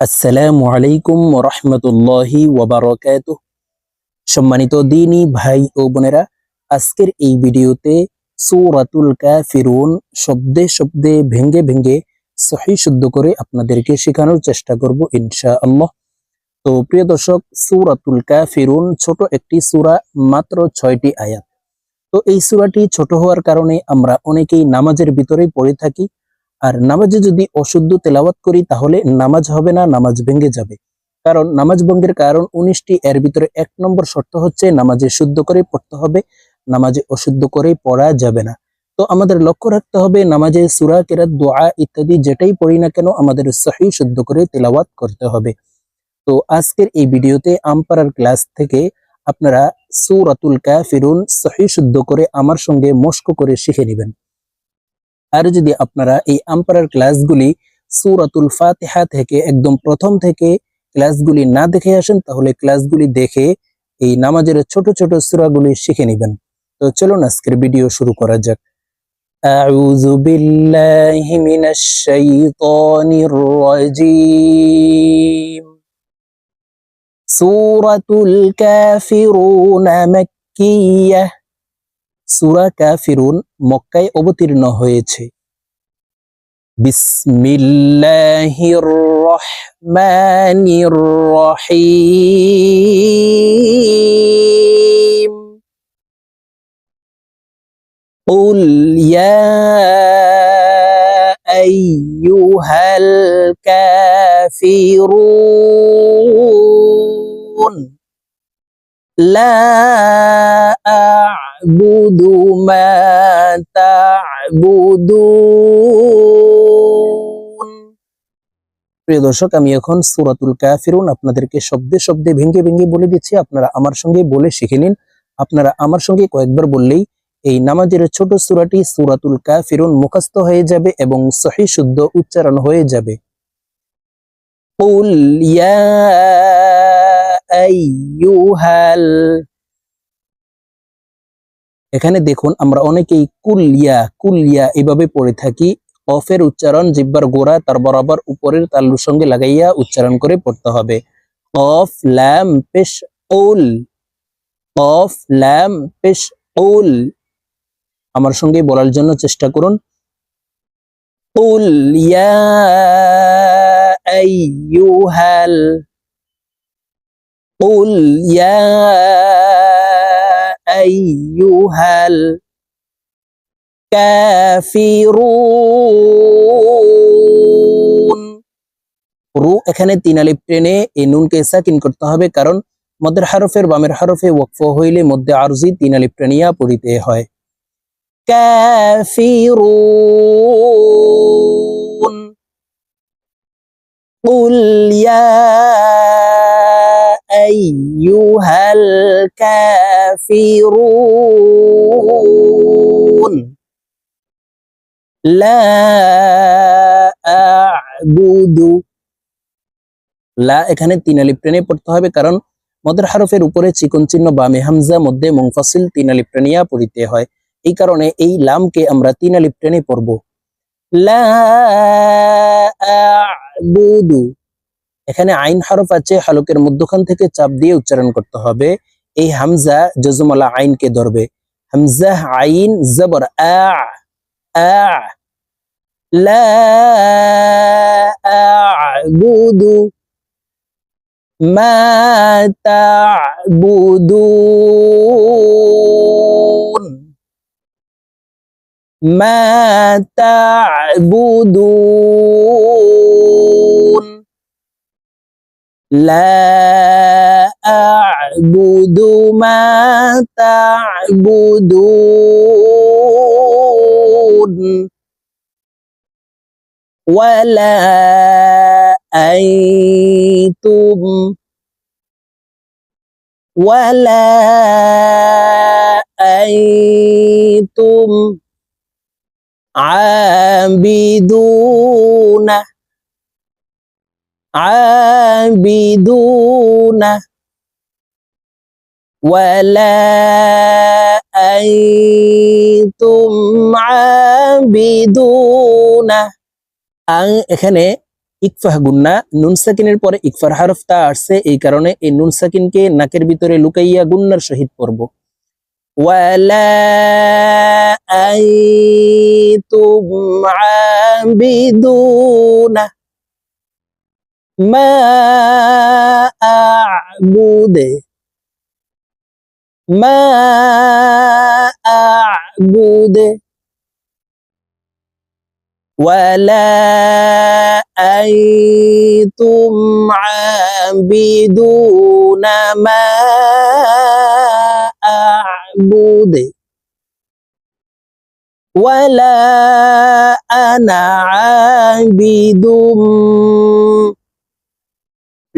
আসসালামু আলাইকুম রহমতুল্লাহি ওয়াবারকাত সম্মানিত দিনী ভাই ও বোনেরা, আজকের এই ভিডিওতে সূরাতুল কাফিরুন শব্দে শব্দে ভেঙ্গে ভেঙ্গে সহি শুদ্ধ করে আপনাদেরকে শেখানোর চেষ্টা করব ইনশাআল্লাহ। তো প্রিয় দর্শক, সূরাতুল কাফিরুন ছোট একটি সূরা, মাত্র ছয়টি আয়াত। তো এই সূরাটি ছোট হওয়ার কারণে আমরা অনেকেই নামাজের ভিতরেই পড়ে থাকি। আর নামাজে যদি অশুদ্ধ তেলাওয়াত করি, তাহলে নামাজ হবে না, নামাজ ভেঙে যাবে। কারণ নামাজ ভঙ্গের কারণ উনিশটি, এর ভিতরে এক নম্বর শর্ত হচ্ছে নামাজে শুদ্ধ করে পড়তে হবে, নামাজে অশুদ্ধ করে পড়া যাবে না। তো আমাদের লক্ষ্য রাখতে হবে নামাজে সুরা, কেরাত, দোয়া ইত্যাদি যেটাই পড়ি না কেন, আমাদের সহি, শুদ্ধ করে তেলাওয়াত করতে হবে। তো আজকের এই ভিডিওতে আমপারার ক্লাস থেকে আপনারা সুরাতুল কাফিরুন সহি, শুদ্ধ করে আমার সঙ্গে মস্ক করে শিখে নেবেন। আর যদি আপনারা এই আম্পারার ক্লাসগুলি সুরাতুল ফাতিহা থেকে একদম প্রথম থেকে ক্লাসগুলি না দেখে আসেন তাহলে ক্লাসগুলি দেখে এই নামাজের ছোট ছোট সূরাগুলি শিখে নেবেন তো চলুন আজকের ভিডিও শুরু করা যাক أعوذ بالله من الشيطان الرجيم سورة الكافرون مكية সূরা কাফিরুন মক্কায় অবতীর্ণ হয়েছে বিসমিল্লাহির রহমানির রহিম قل يا أيها الكافرون لا أعبد ما تعبدون প্রিয় দর্শক আমি এখন সূরাতুল কাফিরুন আপনাদেরকে শব্দে শব্দে ভেঙ্গে ভেঙ্গে বলে দিচ্ছি আপনারা আমার সঙ্গে বলে শিখে নিন আপনারা আমার সঙ্গে কয়েকবার বললেই এই নামাজের ছোট সূরাটি সূরাতুল কাফিরুন মুখস্থ হয়ে যাবে এবং সহি শুদ্ধ উচ্চারণ হয়ে যাবে قل يا আইয়ুহাল এখানে দেখুন আমরা অনেকেই কুলিয়া কুলিয়া এভাবে পড়ে থাকি অফের উচ্চারণ জিব্বার গোড়া তার বরাবর উপরের তালুর সঙ্গে লাগাইয়া উচ্চারণ করে পড়তে হবে অফ ল্যাম পেশ ওল অফ ল্যাম পেশ ওল আমার সঙ্গে বলার জন্য চেষ্টা করুন قل يا أيها ال- قل يا أيها الكافرون রু এখানে তিন আলিফ টেনে এই নুনকে সাকিন করতে হবে কারণ মধ্যের হরফের বামের হরফে ওয়াকফ হইলে মধ্যে আরজি তিন আলিফ টেনিয়া পড়িতে হয় কাফিরুন قل يا أيها الكافرون لا أعبد লা এখানে তিন আলিফ টেনে পড়তে হবে কারণ মদের হরফের উপরে চিকন চিহ্ন বামে হামজা মধ্যে মুংফাসিল তিন আলিফ টেনিয়া পড়িতে হয় এই কারণে এই লামকে আমরা তিন আলিফ টেনে পড়ব লা আ'বুদু এখানে আইন হরফ আছে, হালকের মধ্যখান থেকে চাপ দিয়ে উচ্চারণ করতে হবে। এই হামজা জজমালা আইনকে ধরবে। হামজা আইন জবর, আ আ, লা আ'বুদু মা তা'বুদুন মা لا أعبد ما تعبدون ولا أنتم ولا أنتم عابدون عابدون ولا أنتم عابدون আং এখানে ইকফাহ গুন্না নুন সাকিনের পরে ইকফার হারফটা আসছে এই কারণে এই নুন সাকিনকে নাকের ভিতরে লুকাইয়া গুন্নার সহিত পড়ব ওয়ালা আইতুম আবিদুনা ما أعبد. ما أعبد. ولا أنتم عابدون ما أعبد. ولا أنا عابد.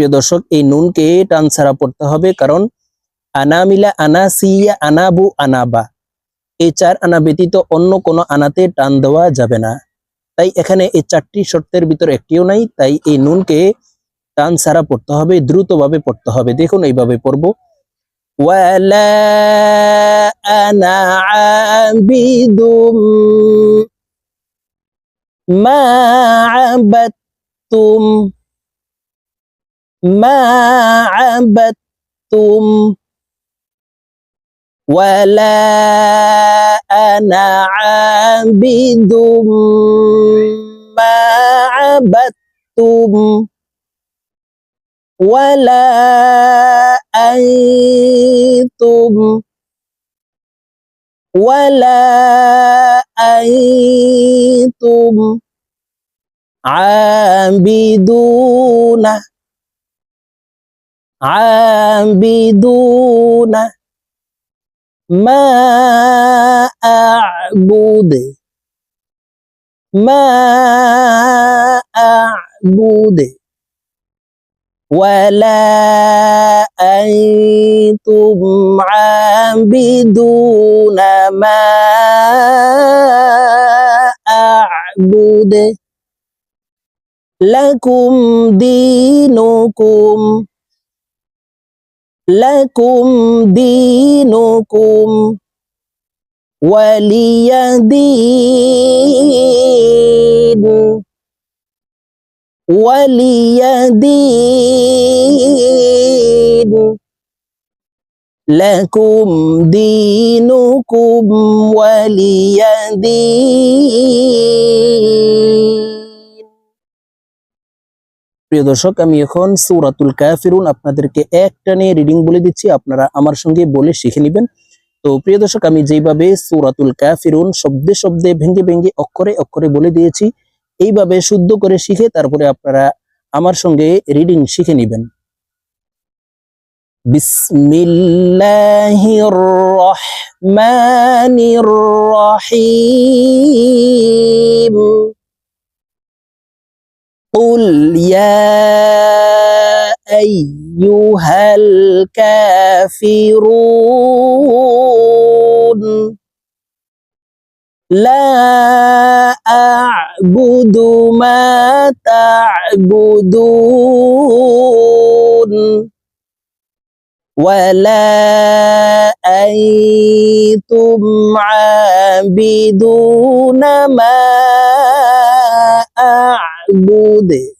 প্রিয় দর্শক, এই নুনকে টান ছাড়া পড়তে হবে কারণ আনা মিলা আনা আনাবু আনাবা। এই চার আনা ব্যতীত অন্য কোনো আনাতে টান দেওয়া যাবে না। তাই এখানে এই চারটি শর্তের ভিতর একটিও নাই, তাই এই নুনকে টান ছাড়া পড়তে হবে, দ্রুতভাবে পড়তে হবে। দেখুন, এইভাবে পড়ব। আবাদতুম ما عبدتم ولا أنا عابد ما عبدتم ولا أنتم ولا أنتم عابدون. عابدون ما أعبد ما أعبد ولا أنتم عابدون ما أعبد لكم دينكم لكم دينكم ولي دين ولي دين لكم دينكم ولي دين প্রিয় দর্শক, আমি এখন সূরাতুল কাফিরুন আপনাদেরকে একটা নিয়ে রিডিং বলে দিচ্ছি। আপনারা আমার সঙ্গে বলে শিখে নেবেন। তো প্রিয় দর্শক, আমি যেইভাবে সূরাতুল কাফিরুন শব্দে শব্দে ভেঙ্গে ভেঙ্গে, অক্ষরে অক্ষরে বলে দিয়েছি, এইভাবে শুদ্ধ করে শিখে তারপরে আপনারা আমার সঙ্গে রিডিং শিখে নেবেন। বিসমিল্লাহির রহমানির রহিম। أيها الكافرون. لا أعبد ما تعبدون. ولا أنتم عابدون ما أعبد.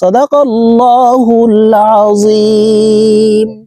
صدق الله العظيم.